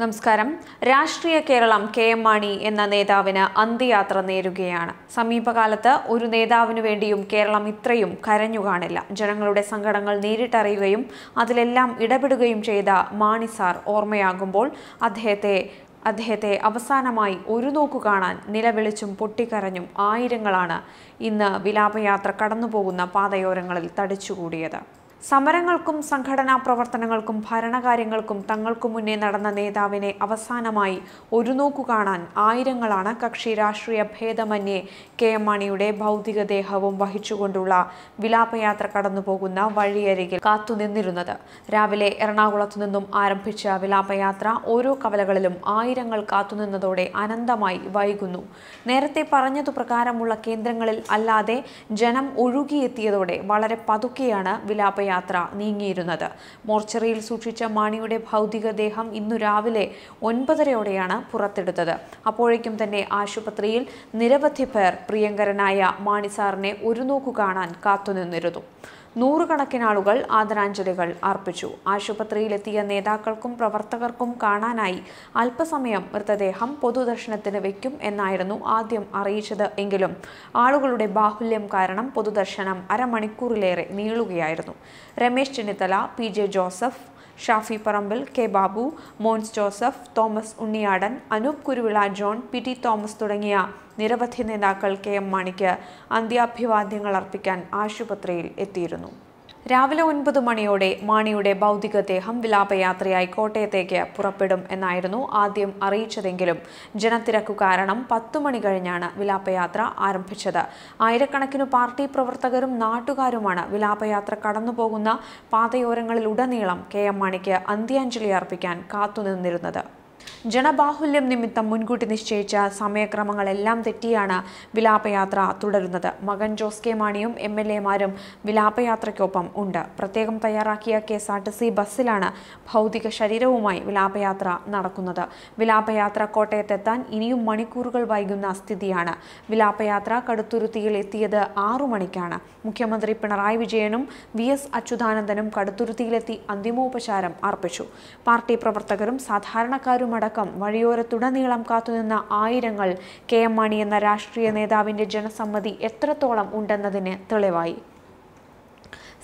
നമസ്കാരം. രാഷ്ട്രീയ Keralam K M Mani എന്ന നേതാവിന് അന്ത്യയാത്ര നേരുകയാണ്. സമീപകാലത്ത് ഒരു നേതാവിനു വേണ്ടിയും കേരളം ഇത്രയും കരഞ്ഞു കാണില്ല. ജനങ്ങളുടെ സങ്കടങ്ങൾ നേരിട്ടറിയുകയും അതിലെല്ലാം ഇടപെടുകയും ചെയ്ത മാണി സാർ ഓർമ്മയാകുമ്പോൾ അദ്ദേഹത്തെ അദ്ദേഹത്തെ അവസാനമായി ഒരു നോക്കു കാണാൻ നിലവിളിച്ചും പൊട്ടിക്കരഞ്ഞും ആയിരങ്ങളാണ് ഇന്ന് വിലാപയാത്ര കടന്നുപോകുന്ന പാതയോരങ്ങളിൽ തടിച്ചുകൂടിയത്. സമരങ്ങൾക്കും സംഘടനാ പ്രവർത്തനങ്ങൾക്കും ഭരണകാര്യങ്ങൾക്കും തങ്ങൾക്കു മുന്നേ നടന്ന നേതാവിനെ അവസാനമായി ഒരു നോക്കു കാണാൻ ആയിരങ്ങളാണ് കക്ഷി രാഷ്ട്രീയ ഭേദമന്യേ കെ എം മാണിയുടെ ഭൗതികദേഹവും വഹിച്ചുകൊണ്ടുള്ള വിലാപയാത്ര കടന്നുപോകുന്ന വഴിയരികിൽ കാത്തുനിന്നിരുന്നത്. രാവിലെ എറണാകുളത്തു നിന്നും ആരംഭിച്ച വിലാപയാത്ര ഓരോ കവലകളിലും ആയിരങ്ങൾ കാത്തുനിന്നതോടെ അനന്തമായി വൈകുന്നു. നേരത്തെ പറഞ്ഞതു പ്രകാരമുള്ള കേന്ദ്രങ്ങളിൽ അല്ലാതെ ജനം ഒഴുകിയെത്തിയതോടെ വളരെ പതുക്കെയാണ് വിലാപയാത്ര നീങ്ങിയിരുന്നത്. മോർച്ചറിയിൽ സൂക്ഷിച്ച മാണിയുടെ ഭൗതികദേഹം ഇന്നു രാവിലെ ഒൻപതരയോടെയാണ് പുറത്തെടുത്തത്. അപ്പോഴേക്കും തന്നെ ആശുപത്രിയിൽ നിരവധി പേർ പ്രിയങ്കരനായ മാണി സാറിനെ ഒരു നോക്കു കാണാൻ കാത്തുനിന്നിരുന്നു. നൂറുകണക്കിന് ആളുകൾ ആദരാഞ്ജലികൾ അർപ്പിച്ചു. ആശുപത്രിയിലെത്തിയ നേതാക്കൾക്കും പ്രവർത്തകർക്കും കാണാനായി അല്പസമയം മൃതദേഹം പൊതുദർശനത്തിന് വെക്കും എന്നായിരുന്നു ആദ്യം അറിയിച്ചത് എങ്കിലും ആളുകളുടെ ബാഹുല്യം കാരണം പൊതുദർശനം അരമണിക്കൂറിലേറെ നീളുകയായിരുന്നു. Ramesh Chennithala P J Joseph Shafi Parambil K Babu Mons Joseph Thomas Unniyadan Anoop Kuruvila John P T Thomas തുടങ്ങിയ നിരവധി നേതാക്കൾ കെ എം മാണിക്ക് അന്ത്യാഭിവാദ്യങ്ങൾ അർപ്പിക്കാൻ ആശുപത്രിയിൽ എത്തിയിരുന്നു. രാവിലെ ഒൻപത് മണിയോടെ മാണിയുടെ ഭൗതികദേഹം വിലാപയാത്രയായി കോട്ടയത്തേക്ക് പുറപ്പെടും എന്നായിരുന്നു ആദ്യം അറിയിച്ചതെങ്കിലും ജനത്തിരക്കു കാരണം പത്തു മണി കഴിഞ്ഞാണ് വിലാപയാത്ര ആരംഭിച്ചത്. ആയിരക്കണക്കിന് പാർട്ടി പ്രവർത്തകരും നാട്ടുകാരുമാണ് വിലാപയാത്ര കടന്നുപോകുന്ന പാതയോരങ്ങളിലുടനീളം കെ എം മാണിക്ക് അന്ത്യാഞ്ജലി അർപ്പിക്കാൻ കാത്തുനിന്നിരുന്നത്. ജനബാഹുല്യം നിമിത്തം മുൻകൂട്ടി നിശ്ചയിച്ച സമയക്രമങ്ങളെല്ലാം തെറ്റിയാണ് വിലാപയാത്ര തുടരുന്നത്. മകൻ ജോസ് കെ മാണിയും എം എൽ എമാരും വിലാപയാത്രയ്ക്കൊപ്പം ഉണ്ട്. പ്രത്യേകം തയ്യാറാക്കിയ K S R T C ബസ്സിലാണ് ഭൗതിക ശരീരവുമായി വിലാപയാത്ര നടക്കുന്നത്. വിലാപയാത്ര കോട്ടയത്തെത്താൻ ഇനിയും മണിക്കൂറുകൾ വൈകുന്ന സ്ഥിതിയാണ്. വിലാപയാത്ര കടുത്തുരുത്തിയിൽ എത്തിയത് ആറു മണിക്കാണ്. മുഖ്യമന്ത്രി പിണറായി വിജയനും വി എസ് അച്യുതാനന്ദനും കടുത്തുരുത്തിയിലെത്തി അന്തിമോപചാരം അർപ്പിച്ചു. പാർട്ടി പ്രവർത്തകരും സാധാരണക്കാരും അടക്കം വഴിയോരത്തുടനീളം കാത്തുനിന്ന ആയിരങ്ങൾ കെ എം മാണി എന്ന രാഷ്ട്രീയ നേതാവിന്റെ ജനസമ്മതി എത്രത്തോളം ഉണ്ടെന്നതിന് തെളിവായി.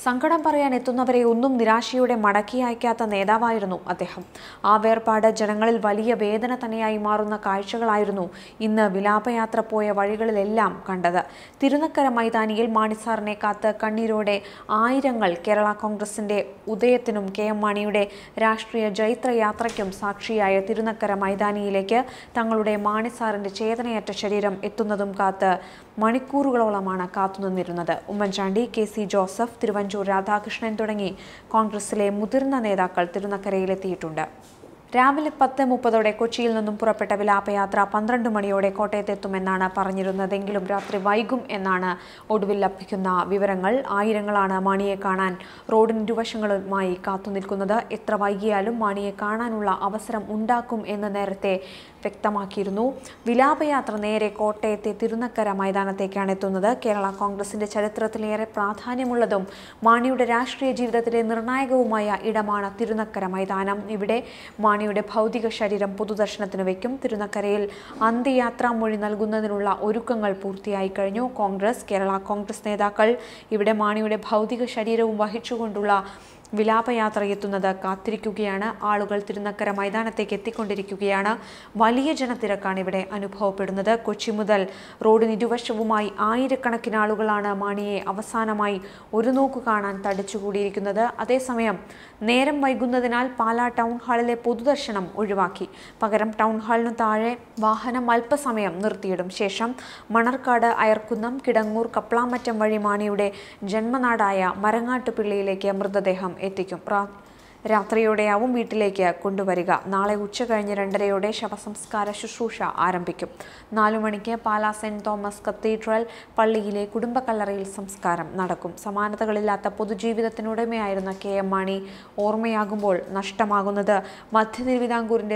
സങ്കടം പറയാൻ എത്തുന്നവരെ ഒന്നും നിരാശയോടെ മടക്കി അയക്കാത്ത നേതാവായിരുന്നു അദ്ദേഹം. ആ വേർപാട് ജനങ്ങളിൽ വലിയ വേദന തന്നെയായി മാറുന്ന കാഴ്ചകളായിരുന്നു ഇന്ന് വിലാപയാത്ര പോയ വഴികളിലെല്ലാം കണ്ടത്. തിരുനക്കര മൈതാനിയിൽ മാണിസാറിനെ കാത്ത് കണ്ണീരോടെ ആയിരങ്ങൾ കേരള കോൺഗ്രസിന്റെ ഉദയത്തിനും കെ എം മാണിയുടെ രാഷ്ട്രീയ ജൈത്രയാത്രയ്ക്കും സാക്ഷിയായ തിരുനക്കര മൈതാനിയിലേക്ക് തങ്ങളുടെ മാണിസാറിന്റെ ചേതനയറ്റ ശരീരം എത്തുന്നതും കാത്ത് മണിക്കൂറുകളോളമാണ് കാത്തുനിന്നിരുന്നത്. ഉമ്മൻചാണ്ടി കെ സി ജോസഫ് തിരുവഞ്ചൂർ രാധാകൃഷ്ണൻ തുടങ്ങി കോൺഗ്രസിലെ മുതിർന്ന നേതാക്കൾ തിരുനക്കരയിലെത്തിയിട്ടുണ്ട്. രാവിലെ പത്ത് മുപ്പതോടെ കൊച്ചിയിൽ നിന്നും പുറപ്പെട്ട വിലാപയാത്ര പന്ത്രണ്ട് മണിയോടെ കോട്ടയത്തെത്തുമെന്നാണ് പറഞ്ഞിരുന്നതെങ്കിലും രാത്രി വൈകും എന്നാണ് ഒടുവിൽ ലഭിക്കുന്ന വിവരങ്ങൾ. ആയിരങ്ങളാണ് മാണിയെ കാണാൻ റോഡിന് ഇരുവശങ്ങളുമായി കാത്തുനിൽക്കുന്നത് എത്ര വൈകിയാലും മാണിയെ കാണാനുള്ള അവസരം ഉണ്ടാക്കും എന്ന് നേരത്തെ വ്യക്തമാക്കിയിരുന്നു. വിലാപയാത്ര നേരെ കോട്ടയത്തെ തിരുനക്കര മൈതാനത്തേക്കാണ് എത്തുന്നത്. കേരള കോൺഗ്രസിന്റെ ചരിത്രത്തിലേറെ പ്രാധാന്യമുള്ളതും മാണിയുടെ രാഷ്ട്രീയ ജീവിതത്തിലെ നിർണായകവുമായ ഇടമാണ് തിരുനക്കര മൈതാനം. ഇവിടെ മാണിയുടെ ഭൗതിക ശരീരം പൊതുദർശനത്തിന് വയ്ക്കും. തിരുനക്കരയിൽ അന്ത്യയാത്രാ മൊഴി നൽകുന്നതിനുള്ള ഒരുക്കങ്ങൾ പൂർത്തിയായി കഴിഞ്ഞു. കോൺഗ്രസ് കേരള കോൺഗ്രസ് നേതാക്കൾ ഇവിടെ മാണിയുടെ ഭൗതിക ശരീരവും വഹിച്ചുകൊണ്ടുള്ള വിലാപയാത്ര എത്തുന്നത് കാത്തിരിക്കുകയാണ്. ആളുകൾ തിരുനക്കര മൈതാനത്തേക്ക് എത്തിക്കൊണ്ടിരിക്കുകയാണ്. വലിയ ജനത്തിരക്കാണ് ഇവിടെ അനുഭവപ്പെടുന്നത്. കൊച്ചി മുതൽ റോഡിന് ഇരുവശവുമായി ആയിരക്കണക്കിന് ആളുകളാണ് മാണിയെ അവസാനമായി ഒരു നോക്കു കാണാൻ തടിച്ചുകൂടിയിരിക്കുന്നത്. അതേസമയം നേരം വൈകുന്നതിനാൽ പാലാ ടൗൺ ഹാളിലെ പൊതുദർശനം ഒഴിവാക്കി. പകരം ടൗൺ ഹാളിനു താഴെ വാഹനം അല്പസമയം നിർത്തിയിടും ശേഷം മണർക്കാട് അയർക്കുന്നം കിടങ്ങൂർ കപ്ലാമറ്റം വഴി മാണിയുടെ ജന്മനാടായ മരങ്ങാട്ടുപിള്ളിയിലേക്ക് മൃതദേഹം എത്തിക്കും. രാത്രിയോടെയാവും വീട്ടിലേക്ക് കൊണ്ടുവരിക. നാളെ ഉച്ച കഴിഞ്ഞ് രണ്ടരയോടെ ശവസംസ്കാര ശുശ്രൂഷ ആരംഭിക്കും. നാലു മണിക്ക് പാലാ സെന്റ് തോമസ് കത്തീഡ്രൽ പള്ളിയിലെ കുടുംബക്കല്ലറയിൽ സംസ്കാരം നടക്കും. സമാനതകളില്ലാത്ത പൊതുജീവിതത്തിനുടമയായിരുന്ന കെ എം മാണി ഓർമ്മയാകുമ്പോൾ നഷ്ടമാകുന്നത്. മധ്യ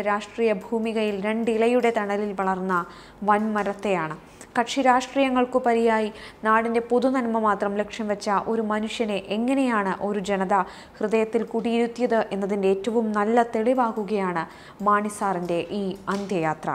രാഷ്ട്രീയ ഭൂമികയിൽ രണ്ടിലയുടെ തണലിൽ വളർന്ന വൻമരത്തെയാണ്. കക്ഷി രാഷ്ട്രീയങ്ങൾക്കുപരിയായി നാടിന്റെ പൊതുനന്മ മാത്രം ലക്ഷ്യം വെച്ച ഒരു മനുഷ്യനെ എങ്ങനെയാണ് ഒരു ജനത ഹൃദയത്തിൽ കുടിയിരുത്തിയത് എന്നതിന്റെ ഏറ്റവും നല്ല തെളിവാകുകയാണ് മാണിസാറിന്റെ ഈ അന്ത്യയാത്ര.